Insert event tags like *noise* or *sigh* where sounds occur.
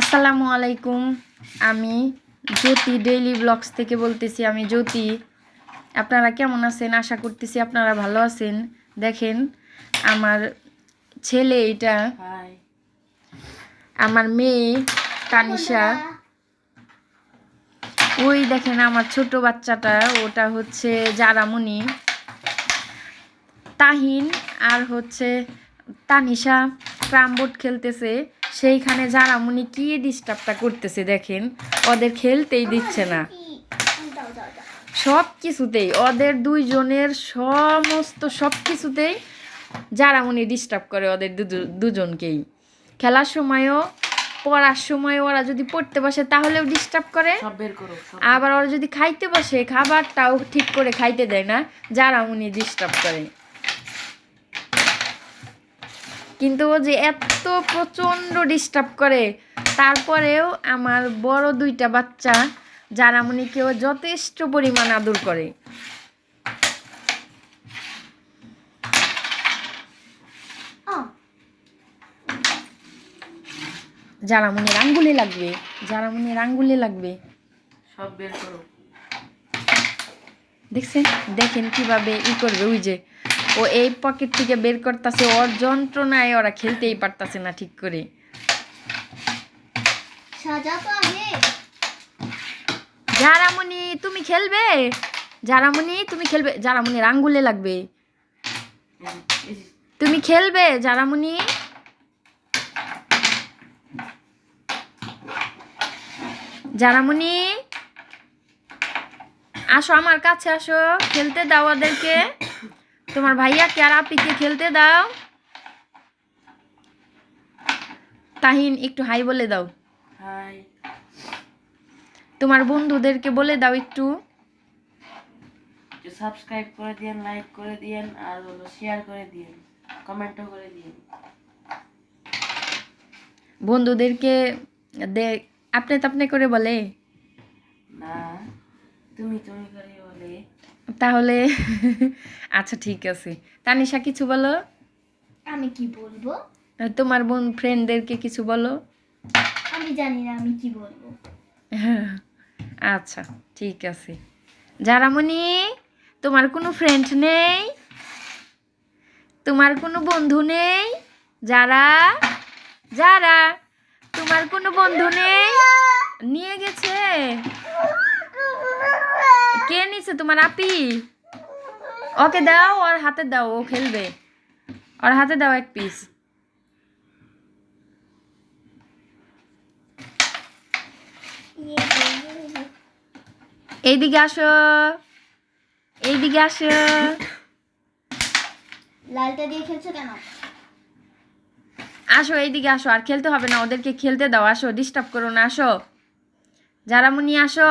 আসসালামু আলাইকুম। আমি জ্যোতি ডেইলি ব্লগস থেকে বলতেছি আমি জ্যোতি। আপনারা কেমন আছেন? আশা করতেছি আপনারা ভালো আছেন। দেখেন আমার ছেলে এটা আমার মেয়ে তানিশা। ওই দেখেন আমার ছোট বাচ্চাটা ওটা হচ্ছে জারামণি। তাহিন আর হচ্ছে তানিশা ক্রামবোর্ড খেলতেছে। সেইখানে জারামণি কি ডিস্টার্বটা করতেছে দেখেন? ওদের খেলতেই দিচ্ছে না। সব কিছুতেই ওদের দুইজনের সমস্ত সব কিছুতেই জারামণি ডিস্টার্ব করে ওদের দুজো- দুজনকেই। খেলার সময়ও পড়ার সময় ওরা যদি পড়তে বসে তাহলেও ডিস্টার্ব করে। আবার ওরা যদি খাইতে বসে খাবারটাও ঠিক করে খাইতে দেয় না যারা উনি ডিস্টার্ব করে। কিন্তু ও যে এত প্রচণ্ড ডিস্টার্ব করে তারপরেও আমার বড় দুইটা বাচ্চা যারা কেউ যথেষ্ট পরিমাণ আদর করে। যারা আঙ্গুলে লাগবে যারা আঙ্গুলে লাগবে। সব বের করো। দেখছেন? দেখেন কীভাবে ই করবে ওই যে ও এই পকেট থেকে বের করতেছে ওর যন্ত্রণায় ওরা খেলতেই পারতাছে না ঠিক করে। জারামণি তুমি খেলবে? জারামণি তুমি খেলবে? জারামণির আঙ্গুলে লাগবে। তুমি খেলবে জারামণি জারামণি আসো আমার কাছে আসো খেলতে দাও ওদেরকে। তোমার ভাইয়াকে আর আপিকে খেলতে দাও। তাহিন একটু হাই বলে দাও। হাই। তোমার বন্ধুদেরকে বলে দাও একটু। সাবস্ক্রাইব করে দিয়েন লাইক করে দিয়েন আর হলো শেয়ার করে দিয়েন কমেন্টও করে দিয়েন। বন্ধুদেরকে দে আপনি তাপনে করে বলে। না তুমি তুমি করে বলে। তাহলে *laughs* আচ্ছা ঠিক আছে। তানিশা কিছু বলো? আমি কি বলব? তোমার বোন ফ্রেন্ডদেরকে কিছু বলো? আমি জানি না আমি কি বলব। *laughs* আচ্ছা ঠিক আছে। জারামণি তোমার কোনো ফ্রেন্ড নেই? তোমার কোনো বন্ধু নেই? যারা যারা তোমার কোনো বন্ধু নেই? নিয়ে গেছে? কে নিছে? তোমার আপি? ওকে দাও ওর হাতে দাও ও খেলবে। ওর হাতে দাও এক পিস এইদিকে আসো। এইদিকে আসো। লালটা দিয়ে খেলছো কেন? আসো এইদিকে আসো। আর খেলতে হবে না ওদেরকে খেলতে দাও। আসো ডিস্টার্ব করো না আসো। জারামুনি আসো।